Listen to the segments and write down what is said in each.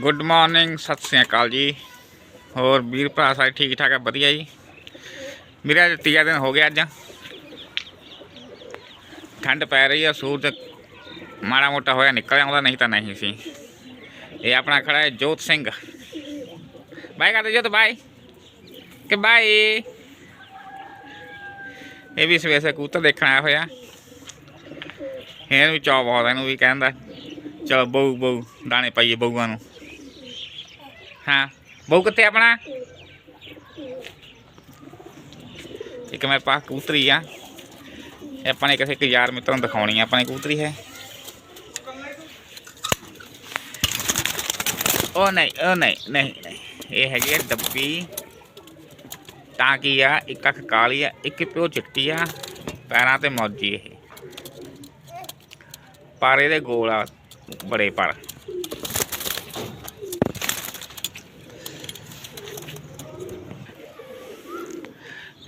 Good morning Sat Sri ਅਕਾਲ ਜੀ। ਹੋਰ ਵੀਰ ਭਰਾ ਸਾਰੇ ਠੀਕ ਠਾਕ ਹੈ ਵਧੀਆ ਜੀ। ਮੇਰਾ ਅੱਜ ਤੀਜਾ ਦਿਨ ਹੋ ਗਿਆ ਅੱਜ। ਠੰਡ ਪੈ ਰਹੀ ਹੈ ਸੂਰਜ ਮਾੜਾ ਮੋਟਾ ਹੋਇਆ ਨਿਕਲ ਆਉਂਦਾ, ਨਹੀਂ ਤਾਂ ਨਹੀਂ ਸੀ। ਇਹ ਆਪਣਾ ਖੜਾ ਹੈ ਜੋਤ ਸਿੰਘ। ਬਾਈ ਕਰਦੇ ਜੋਤ ਬਾਈ ਕਿ ਬਾਈ ਇਹ ਵੀ ਸਵੇਰੇ ਸਵੇਰੇ ਕਬੂਤਰ ਦੇਖਣ ਆਇਆ ਹੋਇਆ। ਇਹਨੂੰ ਵੀ ਚਾਅ ਬਹੁਤ ਇਹਨੂੰ ਵੀ ਕਹਿੰਦਾ, ਚਲੋ ਬਹੂ ਬਹੂ, ਦਾਣੇ ਪਾਈਏ ਬਹੂਆਂ ਨੂੰ। ਹਾਂ ਬਹੂ ਕਿੱਥੇ ਆਪਣਾ ਇੱਕ ਮੇਰੇ ਪਾਸ ਕਬੂਤਰੀ ਆ ਇਹ ਆਪਾਂ ਨੇ ਕਿਸੇ ਇੱਕ ਯਾਰ ਮਿੱਤਰ ਨੂੰ ਦਿਖਾਉਣੀ ਆ ਆਪਣੇ ਕਬੂਤਰੀ ਹੈ ਉਹ ਨਹੀਂ ਉਹ ਨਹੀਂ ਨਹੀਂ ਨਹੀਂ। ਇਹ ਹੈਗੀ ਆ ਡੱਬੀ ਤਾਂ ਕੀ ਆ ਇੱਕ ਅੱਖ ਕਾਲੀ ਆ ਇੱਕ ਪਿਓ ਚਿੱਟੀ ਆ ਪੈਰਾਂ ਤੇ ਮੌਜੀ ਇਹ ਪਰ ਇਹਦੇ ਗੋਲ ਆ ਬੜੇ ਪਰ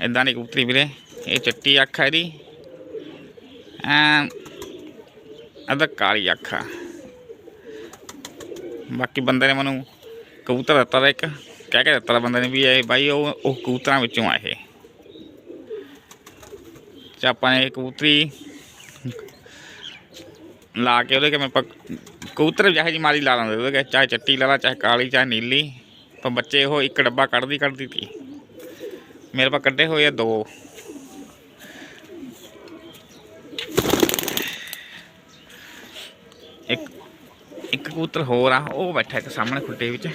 ਇਦਾਂ ਦੀ ਕਬੂਤਰੀ ਵੀਰੇ, ਇਹ ਚਿੱਟੀ ਅੱਖ ਹੈ ਇਹਦੀ। ਐਂ ਅਦਾ ਕਾਲੀ ਅੱਖ ਆ। ਬਾਕੀ ਬੰਦੇ ਨੇ ਮੈਨੂੰ ਕਬੂਤਰ ਦਿੱਤਾ ਦਾ ਇੱਕ, ਕਹਿ ਕੇ ਦਿੱਤਾ ਬੰਦੇ ਨੇ ਵੀ ਇਹ ਬਾਈ ਉਹ ਉਹ ਕਬੂਤਰਾਂ ਵਿੱਚੋਂ ਆ ਇਹ। ਤੇ ਆਪਾਂ ਨੇ ਇਹ ਕਬੂਤਰੀ ਲਾ ਕੇ ਉਹਦੇ ਕਿ ਮੈਂ ਪ- ਕਬੂਤਰ ਜਿਹੇ ਜੀ ਮਾਰੀ ਲਾ ਲੈਂਦੇ ਉਹਦੇ ਚਾਹੇ ਚੱਟੀ ਲਾ ਲਾ, ਚਾਹੇ ਕਾਲੀ, ਚਾਹੇ ਨੀਲੀ। ਪਰ ਬੱਚੇ ਉਹ ਇੱਕ ਡੱਬਾ ਕੱਢਦੀ ਕੱਢਦੀ ਤੀ। ਮੇਰੇ ਪਾ ਕੱਢੇ ਹੋਏ ਆ ਦੋ। ਇੱਕ ਇੱਕ ਕਬੂਤਰ ਹੋਰ ਆ, ਉਹ ਬੈਠਾ ਇੱਕ ਸਾਹਮਣੇ ਖੁੱਟੇ ਵਿੱਚ।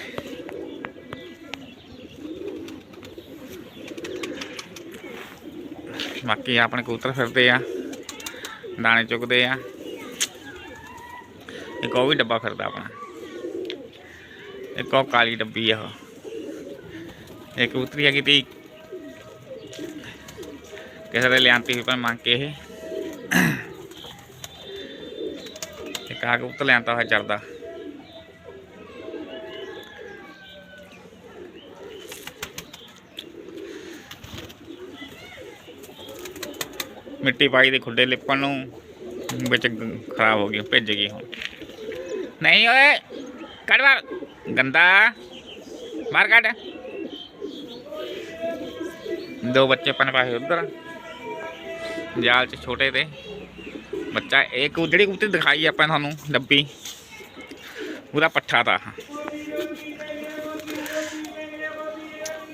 ਬਾਕੀ ਆਪਣੇ ਕਬੂਤਰ ਫਿਰਦੇ ਆ, ਦਾਣੇ ਚੁਗਦੇ ਆ। ਇੱਕ ਉਹ ਵੀ ਡੱਬਾ ਫਿਰਦਾ ਆਪਣਾ। ਇੱਕ ਉਹ ਕਾਲੀ ਡੱਬੀ ਆ ਉਹ। ਇੱਕ ਕਬੂਤਰੀ ਹੈਗੀ ਤੀ ਕਿਸੇ ਦੇ ਲਿਆਂਤੀ ਸੀ ਪਰ ਮੰਗ ਕੇ ਇਹ। ਇੱਕ ਕਬੂਤਰ ਲਿਆਂਤਾ ਹੋਇਆ ਚਰਦਾ ਮਿੱਟੀ ਪਾਈ ਦੇ ਖੁੱਡੇ ਲਿਪਣ ਨੂੰ, ਵਿੱਚ ਖਰਾਬ ਹੋ ਗਈ, ਭਿੱਜ ਗਈ ਹੁਣ। ਨਹੀਂ ਓਏ, ਕੱਢ ਬਾਹਰ, ਗੰਦਾ। ਬਾਹਰ ਕੱਢ। ਦੋ ਬੱਚੇ ਪਨ ਪਾਏ ਉਧਰ। ਜਾਲ ਚ ਛੋਟੇ ਤੇ। ਬੱਚਾ ਇੱਕ ਜਿਹੜੀ ਕੁੱਤੀ ਦਿਖਾਈ ਆਪਾਂ ਤੁਹਾਨੂੰ, ਡੱਬੀ। ਉਹਦਾ ਪੱਠਾ ਤਾਂ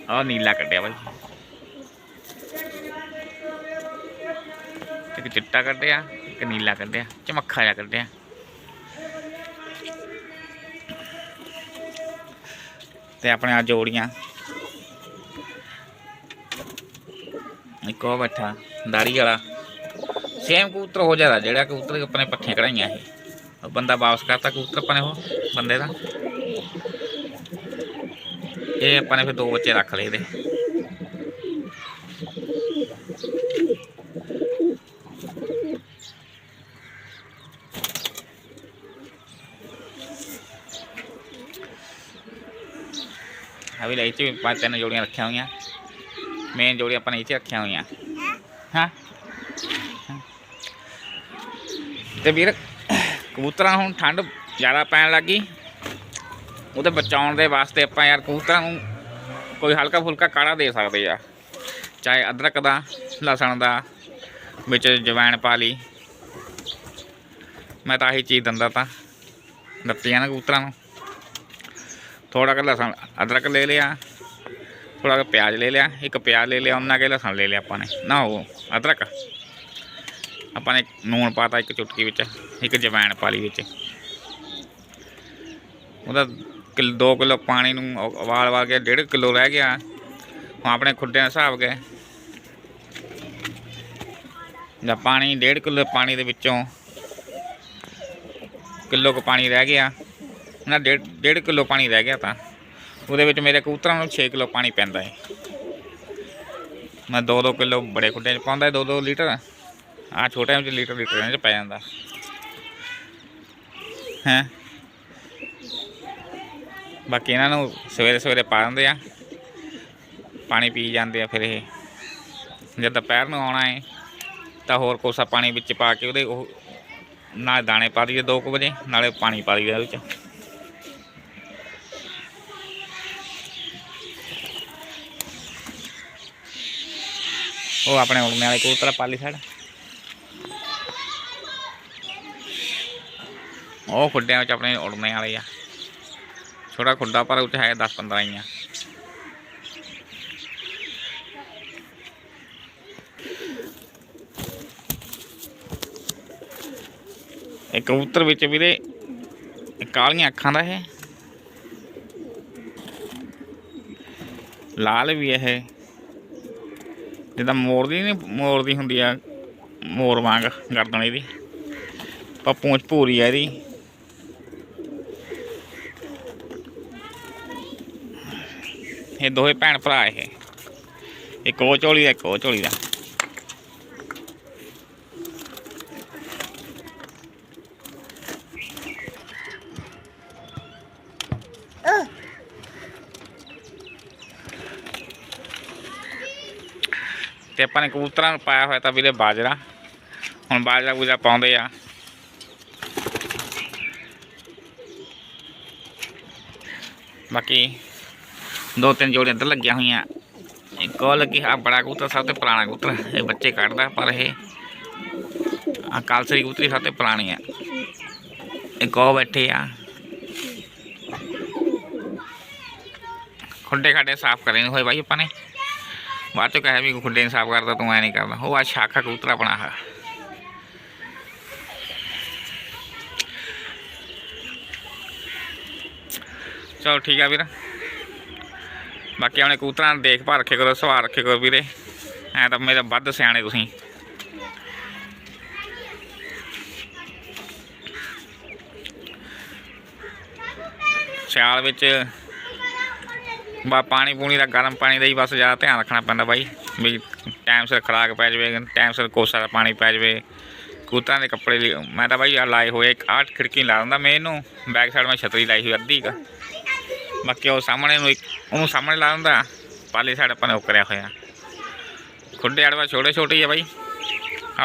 ਆ ਨੀਲਾ ਕੱਢਿਆ ਬਾਈ। ਇੱਕ ਚਿੱਟਾ ਕੱਢਿਆ, ਇੱਕ ਨੀਲਾ ਕੱਢਿਆ, ਚਮੱਖਾ ਜਿਹਾ ਕੱਢਿਆ। ਤੇ ਆਪਣੇ ਆ ਜੋੜੀਆਂ। ਇੱਕ ਉਹ ਬੈਠਾ, ਦਾੜੀ ਵਾਲਾ। ਸੇਮ ਕਬੂਤਰ ਹੋ ਜਾਂਦਾ ਜਿਹੜਾ ਕਬੂਤਰ ਆਪਣੇ ਪੱਠੀਆਂ ਕਢਾਈਆਂ ਇਹ ਉਹ ਬੰਦਾ ਵਾਪਸ ਕਰਤਾ ਕਬੂਤਰ ਆਪਾਂ ਨੇ ਉਹ ਬੰਦੇ ਦਾ। ਇਹ ਆਪਾਂ ਨੇ ਫਿਰ ਦੋ ਬੱਚੇ ਰੱਖ ਲਏ ਇਹਦੇ। ਆ ਵੀ ਲਈ ਚ ਵੀ ਪੰਜ ਤਿੰਨ ਜੋੜੀਆਂ ਰੱਖੀਆਂ ਹੋਈਆਂ। ਮੇਨ ਜੋੜੀ ਆਪਾਂ ਨੇ ਇਹ ਰੱਖੀਆਂ ਹੋਈਆਂ। ਹਾਂ। ਹਾਂ। ਤੇ ਵੀਰ, ਕਬੂਤਰਾਂ ਹੁਣ ਠੰਡ ਜ਼ਿਆਦਾ ਪੈਣ ਲੱਗੀ ਉਹਦੇ ਬਚਾਉਣ ਦੇ ਵਾਸਤੇ ਆਪਾਂ ਯਾਰ ਕਬੂਤਰਾਂ ਨੂੰ ਕੋਈ ਹਲਕਾ ਫੁਲਕਾ ਕਾੜਾ ਦੇ ਸਕਦੇ ਆ। ਚਾਹੇ ਅਦਰਕ ਦਾ, ਲਸਣ ਦਾ, ਵਿੱਚ ਜਵੈਣ ਪਾ ਲਈ। ਮੈਂ ਤਾਂ ਆਹੀ ਚੀਜ਼ ਦਿੰਦਾ ਤਾਂ, ਦਿੱਤੀਆਂ ਨਾ ਕਬੂਤਰਾਂ ਨੂੰ। ਥੋੜਾ ਕੁ ਲਸਣ, ਅਦਰਕ ਲੈ ਲਿਆ। ਥੋੜਾ ਕੁ ਪਿਆਜ਼ ਲੈ ਲਿਆ ਇੱਕ ਪਿਆਜ਼ ਲੈ ਲਿਆ ਉਹਨਾਂ ਕੇ ਲਸਣ ਲੈ ਲਿਆ ਆਪਾਂ ਨੇ ਨਾ ਉਹ ਅਦਰਕ ਆਪਾਂ ਨੇ ਨੂਣ ਪਾਤਾ ਇੱਕ ਚੁਟਕੀ ਵਿੱਚ ਇੱਕ ਜਵੈਣ ਪਾ ਲਈ ਵਿੱਚ ਉਹਦਾ ਕਿਲ 2 ਕਿਲੋ ਪਾਣੀ ਨੂੰ ਉ- ਉਬਾਲ ਵਾ ਕੇ 1.5 ਕਿਲੋ ਰਹਿ ਗਿਆ ਹੁਣ ਆਪਣੇ ਖੁੱਡਿਆਂ ਦਾ ਹਿਸਾਬ ਗਏ ਜਾਂ ਪਾਣੀ 1.5 ਕਿਲੋ ਪਾਣੀ ਦੇ ਵਿੱਚੋਂ ਕਿਲੋ ਕੁ ਪਾਣੀ ਰਹਿ ਗਿਆ ਨਾ 1.5 ਕਿਲੋ ਪਾਣੀ ਰਹਿ ਗਿਆ ਤਾਂ ਉਹਦੇ ਵਿੱਚ ਮੇਰੇ ਕਬੂਤਰਾਂ ਨੂੰ 6 ਕਿਲੋ ਪਾਣੀ ਪੈਂਦਾ ਹੈ। ਮੈਂ 2-2 ਕਿਲੋ ਬੜੇ ਖੁੱਡਿਆਂ 'ਚ ਪਾਉਂਦਾ 2-2 ਲੀਟਰ। ਆ ਛੋਟਿਆਂ ਵਿੱਚ ਲੀਟਰ ਲੀਟਰ 'ਚ ਪੈ ਜਾਂਦਾ। ਹੈ? ਬਾਕੀ ਇਹਨਾਂ ਨੂੰ ਸਵੇਰੇ ਸਵੇਰੇ ਪਾ ਦਿੰਦੇ ਆ। ਪਾਣੀ ਪੀ ਜਾਂਦੇ ਆ ਫਿਰ ਇਹ। ਜਦ ਦੁਪਹਿਰ ਨੂੰ ਆਉਣਾ ਹੈ, ਤਾਂ ਹੋਰ ਕੋਸਾ ਪਾਣੀ ਵਿੱਚ ਪਾ ਕੇ ਉਹਦੇ ਉਹ ਨਾਲ ਦਾਣੇ ਪਾ ਦਈਏ 2 ਵਜੇ, ਨਾਲੇ ਪਾਣੀ ਪਾ ਦਈਏ ਉਹਦੇ ਵਿੱਚ। ਉਹ ਆਪਣੇ ਉੜਨੇ ਵਾਲੇ ਕਬੂਤਰ ਆ ਪਾਲੀ ਸਾਈਡ ਉਹ ਖੁੱਡਿਆਂ ਵਿੱਚ ਆਪਣੇ ਉੜਨੇ ਵਾਲੇ ਆ ਛੋਟਾ ਖੁੱਡਾ ਪਰ ਉੱਤੇ ਹੈ 10 15 ਹੀ ਆ ਇਹ ਕਬੂਤਰ ਵਿੱਚ ਵੀਰੇ ਇਹ ਕਾਲੀਆਂ ਅੱਖਾਂ ਦਾ ਇਹ ਲਾਲ ਵੀ ਇਹ ਜਿੱਦਾਂ ਮੋਰ ਦੀ ਨਹੀਂ ਮੋਰ ਦੀ ਹੁੰਦੀ ਆ, ਮੋਰ ਵਾਂਗ ਗਰਦਨ ਇਹਦੀ। ਪਰ ਪੂੰਛ ਭੂਰੀ ਆ ਇਹਦੀ। ਇਹ ਦੋਹੇ ਭੈਣ ਭਰਾ ਇਹ। ਇੱਕ ਉਹ ਝੋਲੀ ਦਾ, ਇੱਕ ਉਹ ਝੋਲੀ ਦਾ। ਤੇ ਆਪਾਂ ਨੇ ਕਬੂਤਰਾਂ ਨੂੰ ਪਾਇਆ ਹੋਇਆ ਤਾਂ ਵੀਰੇ ਬਾਜਰਾ ਹੁਣ ਬਾਜਰਾ ਬੂਜਾ ਪਾਉਂਦੇ ਆ ਬਾਕੀ ਦੋ ਤਿੰਨ ਜੋੜੀਆਂ ਇੱਧਰ ਲੱਗੀਆਂ ਹੋਈਆਂ ਇੱਕ ਉਹ ਲੱਗੀ ਆ ਬੜਾ ਕਬੂਤਰ ਸਭ ਤੋਂ ਪੁਰਾਣਾ ਕਬੂਤਰ ਇਹ ਬੱਚੇ ਕੱਢਦਾ ਪਰ ਇਹ ਆ ਕਾਲਸਰੀ ਕਬੂਤਰੀ ਸਭ ਤੋਂ ਪੁਰਾਣੀ ਆ ਇੱਕ ਉਹ ਬੈਠੇ ਆ ਖੁੱਡੇ ਖਾਡੇ ਸਾਫ਼ ਕਰੇ ਨਹੀਂ ਹੋਏ ਬਾਈ ਆਪਾਂ ਨੇ ਬਾਅਦ ਚੋਂ ਕਹੇ ਵੀ ਖੁੱਡੇ ਨਹੀਂ ਸਾਫ਼ ਕਰਦਾ, ਤੂੰ ਐ ਨਹੀਂ ਕਰਦਾ। ਉਹ ਆ ਸ਼ਾਖਾ ਕਬੂਤਰ ਆਪਣਾ ਆ। ਚਲੋ ਠੀਕ ਆ ਵੀਰ। ਬਾਕੀ ਆਪਣੇ ਕਬੂਤਰਾਂ ਦੀ ਦੇਖਭਾਲ ਰੱਖੇ ਕਰੋ ਸਵਾਰ ਰੱਖੇ ਕਰੋ ਵੀਰੇ। ਐ ਤਾਂ ਮੇਰੇ ਵੱਧ ਸਿਆਣੇ ਤੁਸੀਂ। ਸਿਆਲ ਵਿੱਚ ਬਾ ਪਾਣੀ ਪੂਣੀ ਦਾ ਗਰਮ ਪਾਣੀ ਦਾ ਹੀ ਬਸ ਜ਼ਿਆਦਾ ਧਿਆਨ ਰੱਖਣਾ ਪੈਂਦਾ ਬਾਈ, ਵੀ ਟਾਈਮ ਸਿਰ ਖੁਰਾਕ ਪੈ ਜਾਵੇ ਟਾਈਮ ਸਿਰ ਕੋਸਾ ਦਾ ਪਾਣੀ ਪੈ ਜਾਵੇ, ਕਬੂਤਰਾਂ ਦੇ ਕੱਪੜੇ ਲਈ ਮੈਂ ਤਾਂ ਬਾਈ ਆ ਲਾਏ ਹੋਏ, ਇੱਕ ਆਹ ਖਿੜਕੀ ਲਾ ਦਿੰਦਾ ਮੈਂ ਇਹਨੂੰ ਬੈਕ ਸਾਈਡ ਮੈਂ ਛਤਰੀ ਲਾਈ ਹੋਈ ਅੱਧੀ ਕੁ। ਬਾਕੀ ਉਹ ਸਾਹਮਣੇ ਨੂੰ ਇੱਕ, ਉਹਨੂੰ ਸਾਹਮਣੇ ਲਾ ਦਿੰਦਾ ਪਾਲੀ ਸਾਈਡ ਆਪਾਂ ਨੇ ਉਹ ਕਰਿਆ ਹੋਇਆ। ਖੁੱਡੇ ਅੜਵਾ ਛੋਟੇ ਛੋਟੇ ਹੀ ਆ ਬਾਈ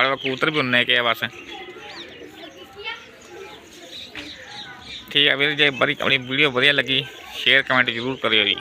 ਅੜਵਾ ਕੂਤਰ ਵੀ ਉਨੇ ਕੇ ਆ ਬਸ। ਠੀਕ ਆ ਵੀਰ, ਜੇ ਬੜੀ ਆਪਣੀ ਵੀਡੀਓ ਵਧੀਆ ਲੱਗੀ ਸ਼ੇਅਰ ਕਮੈਂਟ ਜ਼ਰੂਰ ਕਰਿਓ ਜੀ।